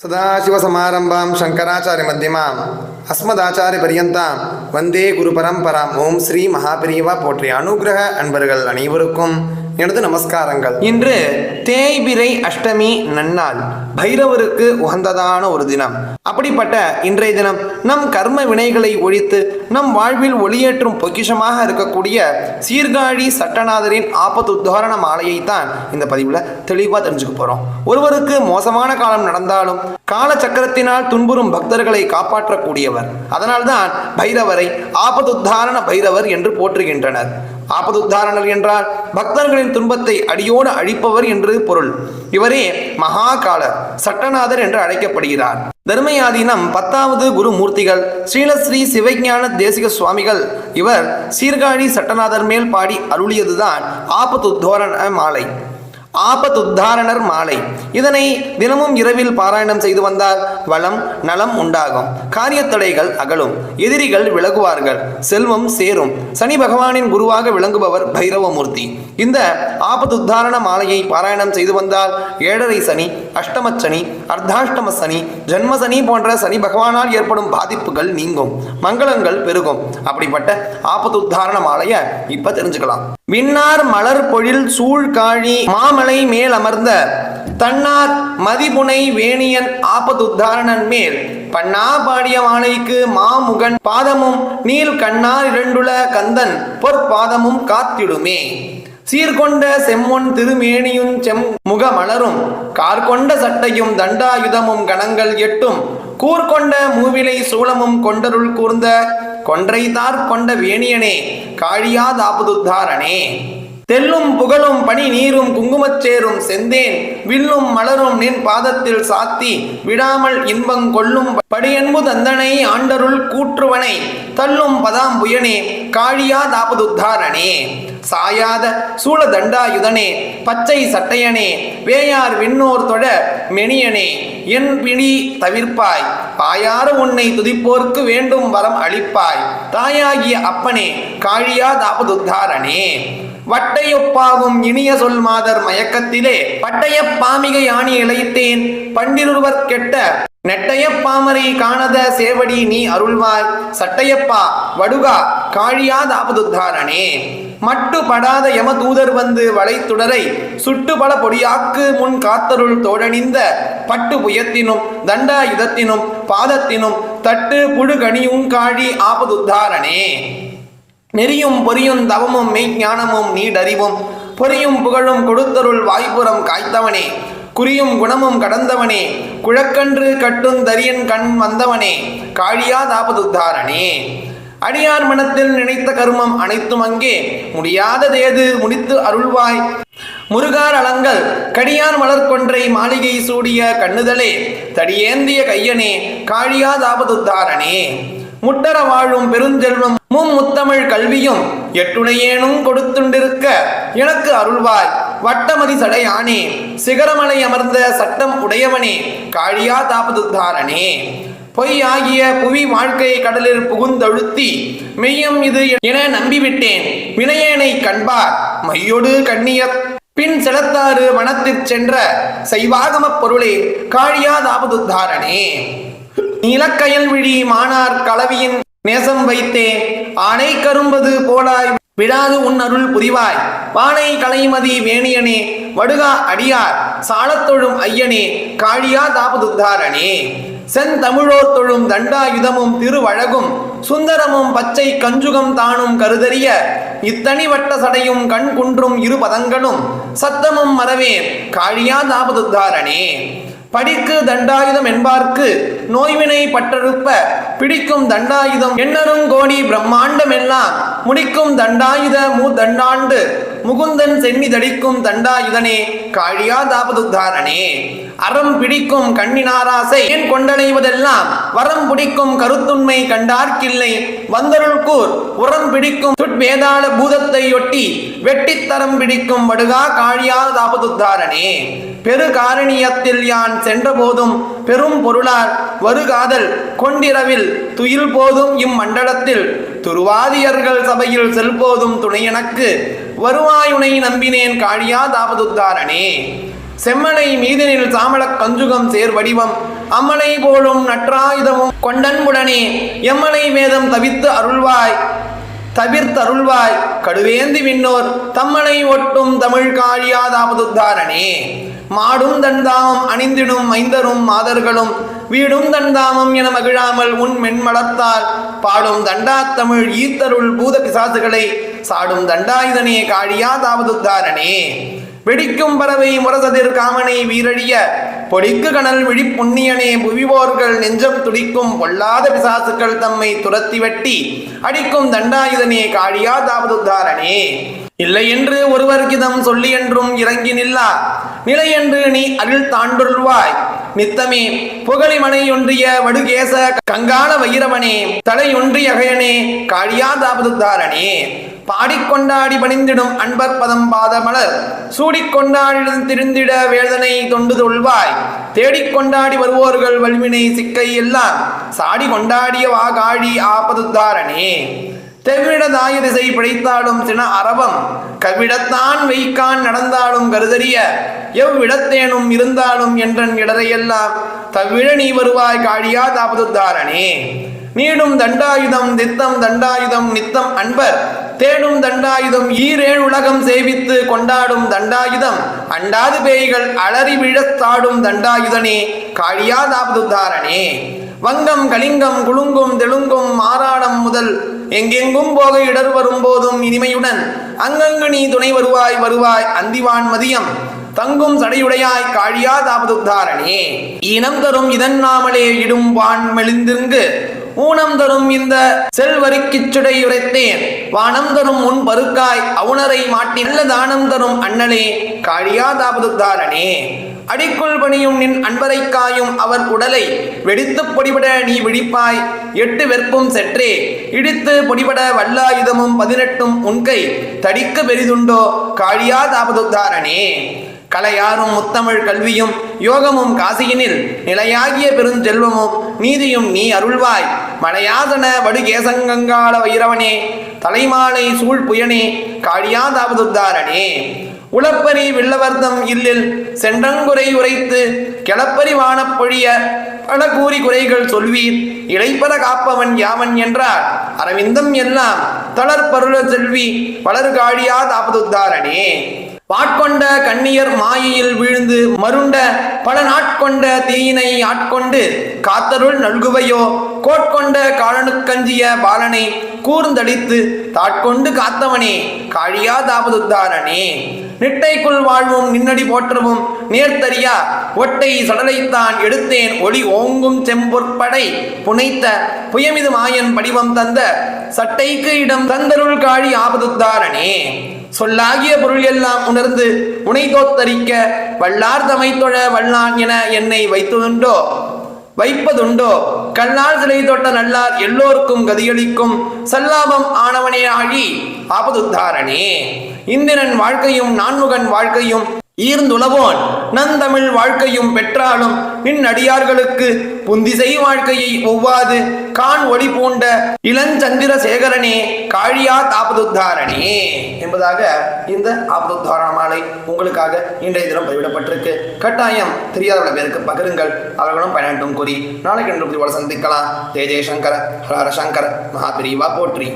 சதாசிவசமாரம்பாம் சங்கராச்சாரிய மத்தியமாம் அஸ்மதாச்சாரிய பரியந்தாம் வந்தே குரு பரம்பராம் ஓம் ஸ்ரீ மகாபிரிவா போற்றிய அனுகிரக அன்பர்கள் அனைவருக்கும் எனது நமஸ்காரங்கள். இன்று தேய்பிரை அஷ்டமி நன்னாள். பைரவருக்கு உகந்ததான ஒரு தினம். அப்படிப்பட்ட இன்றைய தினம் நம் கர்ம வினைகளை ஒழித்து நம் வாழ்வில் ஒளியேற்றும் பொக்கிஷமாக இருக்கக்கூடிய சீர்காழி சட்டநாதரின் ஆபத்துத்தாரண மாலையைத்தான் இந்த பதிவில் தெளிவாக தெரிஞ்சுக்க போகிறோம் ஒருவருக்கு மோசமான காலம் நடந்தாலும் கால சக்கரத்தினால் துன்புறும் பக்தர்களை காப்பாற்றக்கூடியவர். அதனால்தான் பைரவரை ஆபத்துத்தாரண பைரவர் என்று போற்றுகின்றனர். ஆபத்துத்தாரணர் என்றால் பக்தர்களின் துன்பத்தை அடியோடு அழிப்பவர் என்று பொருள். இவரே மகாகாலர் சட்டநாதர் என்று அழைக்கப்படுகிறார். தர்மயாதீனம் பத்தாவது குரு மூர்த்திகள் ஸ்ரீலஸ்ரீ சிவஞான தேசிக சுவாமிகள் இவர் சீர்காழி சட்டநாதர் மேல் பாடி அருளியதுதான் ஆபத்துத்தோரண மாலை. ஆபத்துத்தாரணர் மாலை. இதனை தினமும் இரவில் பாராயணம் செய்து வந்தால் வளம் நலம் உண்டாகும். காரியத்தடைகள் அகலும். எதிரிகள் விலகுவார்கள். செல்வம் சேரும். சனி பகவானின் குருவாக விளங்குபவர் பைரவமூர்த்தி. இந்த ஆபத்துத்தாரண மாலையை பாராயணம் செய்து வந்தால் ஏழரை சனி அஷ்டமச்சனி அர்த்தாஷ்டம சனி ஜன்ம சனி போன்ற சனி பகவானால் ஏற்படும் பாதிப்புகள் நீங்கும். மங்களங்கள் பெருகும். அப்படிப்பட்ட ஆபத்துத்தாரண மாலைய இப்ப தெரிஞ்சுக்கலாம். விண்ணார் மலர் பொழில் சூழ்காழி மாமலை மேல் அமர்ந்த தன்னார் மதிபுனை வேணியன் ஆபத்துத்தாரணன் மேல். பண்ணா பாடிய மாலைக்கு மாமுகன் பாதமும் நீல் கண்ணார் இரண்டுல கந்தன் பொற்பாதமும் காத்திடுமே. சீர்கொண்ட செம்மொன் திருமேனியும் செம் முகமலரும் கார்கொண்ட சட்டையும் தண்டாயுதமும் கணங்கள் எட்டும் கூர்கொண்ட மூவிலை சூளமும் கொண்டருள் கூர்ந்த கொன்றைதார் கொண்ட வேணியனே காழியாதாபுதுத்தாரணே. தெல்லும் புகழும் பனி நீரும் குங்குமச்சேரும் செந்தேன். வில்லும் மலரும் நின் பாதத்தில் சாத்தி விடாமல் இன்பங் கொள்ளும் படியன்பு தந்தனை ஆண்டருள் கூற்றுவனை தள்ளும் பதாம் புயனே காழியா தாபதுத்தாரணே. சாயாத சூழ தண்டாயுதனே பச்சை சட்டையனே வேயார் விண்ணோர் தொட மெனியனே என் பிடி தவிர்ப்பாய். பாயார உன்னை துதிப்போர்க்கு வேண்டும் வரம் அளிப்பாய். தாயாகிய அப்பனே காழியா தாபதுத்தாரணே. வட்டையொப்பாவும் இனிய சொல் மாதர் மயக்கத்திலே. பட்டையப்பாமிகை பாமிகை ஆணி இழைத்தேன். பண்டிருவர் கெட்ட நெட்டையப்பாமரை காணத சேவடி நீ அருள்வாய் சட்டையப்பா வடுகா காழியாதாபதுத்தாரணே மட்டு படாத யமதூதர் வந்து வளைத்துடரை. சுட்டு பல பொடியாக்கு முன் காத்தருள் தோழணிந்த பட்டு புயத்தினும் தண்டாயுதத்தினும் பாதத்தினும் தட்டு புழுகணியும் காழி ஆபதுத்தாரணே நெறியும் பொறியும் தவமும் மெய்ஞானமும் நீடறிவும் பொறியும் புகழும் கொடுத்தருள் வாய்ப்புறம் காய்த்தவனே. குறியும் குணமும் கடந்தவனே. குழக்கன்று கட்டும் தரியன் கண் வந்தவனே. காழியா தாபதுத்தாரனே அடியார் மனத்தில் நினைத்த கருமம் அனைத்தும் அங்கே. முடியாததேது முடித்து அருள்வாய். முருகார் அலங்கள் கடியார் மலர்கொன்றை மாளிகை சூடிய கண்ணுதலே. தடியேந்திய கையனே காழியா தாபதுத்தாரனே முட்டர வாழும் பெருஞ்செல்வம் மும் முத்தமிழ் கல்வியும் எட்டுணையேனும் கொடுத்துண்டிருக்க எனக்கு அருள்வாய். வட்டமதி சடையானே சிகரமலை அமர்ந்த சட்டம் உடையவனே காழியா தாபதுத்தாரனே. பொய்யாகிய புவி வாழ்க்கை கடலில் புகுந்தழுத்தி மெய்யம் இது என நம்பிவிட்டேன். வினையேனை கண்பார் மையொடு கண்ணிய பின் செலத்தாறு வனத்தில் சென்ற செய்வாகமப் பொருளே காழியாதாபதுத்தாரணே நீலக்கயல் விழி மானார் கலவியின் நேசம் வைத்தே. ஆணை கரும்பது போலாய். விடாது உன் அருள் புரிவாய். வானை கலைமதி வேணியனே வடுகா அடியார். சாலத்தொழும் ஐயனே. காழியா தாபதுத்தாரணே. செந்தமிழோர் தொழும் தண்டாயுதமும் திருவழகும். சுந்தரமும் பச்சை கஞ்சுகம் தானும் கருதறிய. இத்தனி வட்ட சடையும் கண் குன்றும் இரு பதங்களும் சத்தமும் மறவே காழியா தாபதுத்தாரணே. படிக்கு தண்டாயுதம் என்பார்க்கு நோய்வினை பற்றறுப்ப பிடிக்கும் தண்டாயுதம் எண்ணரும் கோடி பிரம்மாண்டம் எல்லாம் முடிக்கும் தண்டாயுத மூ தண்டாண்டு முகுந்தன் சென்னி தடிக்கும் தண்டாயுதனே காழியா தாபதுத்தாரனே அறம் பிடிக்கும் கண்ணினாராசை ஏன் கொண்டடைவதெல்லாம்? வரம் பிடிக்கும் கருத்துண்மை கண்டார்க்கில்லை. வந்தருள் கூர் உரம் பிடிக்கும் வேதாள பூதத்தை ஒட்டி வெட்டித்தரம் பிடிக்கும் வடுகா காழியா தாபதுத்தாரனே பெரு காரணியத்தில் யான் சென்றபோதும் பெரும் பொருளார் வருகாதல் கொண்டிரவில் துயில் போதும் இம்மண்டலத்தில் துருவாதியர்கள் சபையில் செல்போதும் துணை எனக்கு. வருவாயுனை நம்பினேன் காழியா தாபதுத்தாரணே செம்மனை மீதனில் சாமளக் கஞ்சுகம் சேர் வடிவம். அம்மனை போலும் நற்றாயுதமும் கொண்டன்புடனே எம்மனை வேதம் தவித்து அருள்வாய். தவிர்த்தருள்வாய் கடுவேந்தி விண்ணோர் தம்மனை ஒட்டும் தமிழ் காழியாதாபதுத்தாரணே மாடும் தண்டாமம் அணிந்திடும் மைந்தரும் மாதர்களும் வீடும் தண்டாமம் என மகிழாமல் உன் மென்மலத்தால் பாடும் தண்டாத்தமிழ் ஈத்தருள் பூத பிசாசுகளை சாடும் தண்டாயுதனே காழியாதாவதுத்தாரணே வெடிக்கும் பறவை முரசதிர் காமனை வீரழிய பொடிக்கு கனல் விழி புண்ணியனே புவிவோர்கள் நெஞ்சம் துடிக்கும் பொல்லாத பிசாசுக்கள் தம்மை துரத்தி வெட்டி அடிக்கும் தண்டாயுதனே காழியாதாவதுத்தாரணே இல்லை என்று ஒருவர்கிதம் சொல்லி என்றும் இறங்கி நில்லா. நிலை என்று நீ அருள் தாண்டுள்வாய் நித்தமே. புகழிமனை வடுகேச கங்காள வைரவனே தலையொன்றிய அகையனே காழியாதாபதுதாரனே பாடிக்கொண்டாடி பணிந்திடும் அன்பர் பதம் பாத மலர் சூடிக்கொண்டாடி திருந்திட வேதனை தொண்டு தொல்வாய் தேடிக்கொண்டாடி வருவோர்கள் வலிமினை சிக்கை எல்லாம் சாடி கொண்டாடிய வா காழி ஆபதுத்தாரணே தெவ்விடதாய திசை பிழைத்தாலும் சின அரவம் கவ்விடத்தான் வைக்கான் நடந்தாலும் கருதறிய எவ்விடத்தேனும் இருந்தாலும் என்றன் இடரையெல்லாம் தவ்விட நீ வருவாய் காழியா தாபதுத்தாரணே. நீடும் தண்டாயுதம் நித்தம் தண்டாயுதம் நித்தம் அன்பர் தேடும் தண்டாயுதம் ஈரேழ் உலகம் சேவித்து கொண்டாடும் தண்டாயுதம் அண்டாது பேய்கள் அலறி விழத்தாடும் தண்டாயுதனே காழியாதாபதுத்தாரணே வங்கம் கலிங்கம் குலுங்கும் தெலுங்கும் மாறாடம் முதல் எங்கெங்கும் போக இடர் வரும்போதும் இனிமையுடன் அங்கங்கு நீ துணை வருவாய் வருவாய் அந்திவான் மதியம் தங்கும் சடையுடையாய் காழியா தாபதுத்தாரணே இனம் தரும் இதன் நாமலே இடும் வான் மெலிந்திருங்கு ஊனம் தரும் இந்த செல்வரிக்குச் சுடை உரைத்தேன். வானம் தரும் முன் பருக்காய் அவுணரை மாட்டி நல்ல தானம் தரும் அண்ணலே காளியாதாபதுதாரனே அடிக்குள் பணியும் நின் அன்பரை காயும் அவர் உடலை வெடித்துப் பொடிபட நீ விழிப்பாய். எட்டு வெற்பும் செற்றே இடித்து பொடிபட வல்லாயுதமும் பதினெட்டும் உன்கை தடிக்க பெரிதுண்டோ காளியாதாபதுதாரனே கலையாரும் முத்தமிழ் கல்வியும் யோகமும் காசியினில் நிலையாகிய பெருஞ்செல்வமும் நீதியும் நீ அருள்வாய். மலையாதன வடுகேசங்கங்கால வைரவனே தலைமாலை சூழ் புயனே காளியாதாபதுத்தாரனே உளப்பரி வில்லவர்தம் இல்லில் சென்றங்குறை உரைத்து கிளப்பரி வானப்பொழிய பல கூறி குறைகள் சொல்வீர். இளைப்பத காப்பவன் யாவன் என்றார். அரவிந்தம் எல்லாம் தளர்பருள செல்வி வளர்காழியா காழியாதாபதுத்தாரணே பாட்கொண்ட கண்ணியர் மாயையில் வீழ்ந்து மருண்ட பல நாட்கொண்ட தீயினை ஆட்கொண்டு காத்தருள் நல்குவையோ? கோட்கொண்ட காலனுக்கஞ்சிய பாலனை கூர்ந்தடித்து தாட்கொண்டு காத்தவனே காழியாதாபதுத்தாரணே. நிட்டைக்குள் வாழ்வும் நின்னடி போற்றவும் நேர்த்தறியா? ஒட்டை சடலைத்தான் எடுத்தேன் ஒளி ஓங்கும் செம்பொற்படை புனைத்த புயமிது மாயன் படிவம் தந்த சட்டைக்கு இடம் தந்தருள் காழி ஆபதுத்தாரனே சொல்லாகிய பொருள் எல்லாம் உணர்ந்து உனை தோத்தரிக்க வல்லார் தொழ வல்லான் என என்னை வைத்ததுண்டோ? வைப்பதுண்டோ? கல்லால் சிலை தொட்ட நல்லார் எல்லோருக்கும் கதியளிக்கும் சல்லாபம் ஆனவனே ஆழி ஆபதுத்தாரணே. இந்திரன் வாழ்க்கையும் நான்முகன் வாழ்க்கையும் ஈர்ந்துளவோன் நந்தமிழ் வாழ்க்கையும் பெற்றாலும் பின் அடியார்களுக்கு புந்திசை வாழ்க்கையை ஒவ்வாது. கான் ஒளி பூண்ட இளஞ்சந்திர சேகரனே காழியா தாபதுத்தாரணே என்பதாக இந்த ஆபதுத்தாரண மாலை உங்களுக்காக இன்றைய தினம் பதிவிடப்பட்டிருக்கு. கட்டாயம் தெரியாதவள பேருக்கு பகிருங்கள். அவர்களும் பயனட்டும் கூறி நாளைக்கு என்று சந்திக்கலாம். தேஜே சங்கர ஹரஹர ஹர சங்கர மகாபிரிவா போற்றி.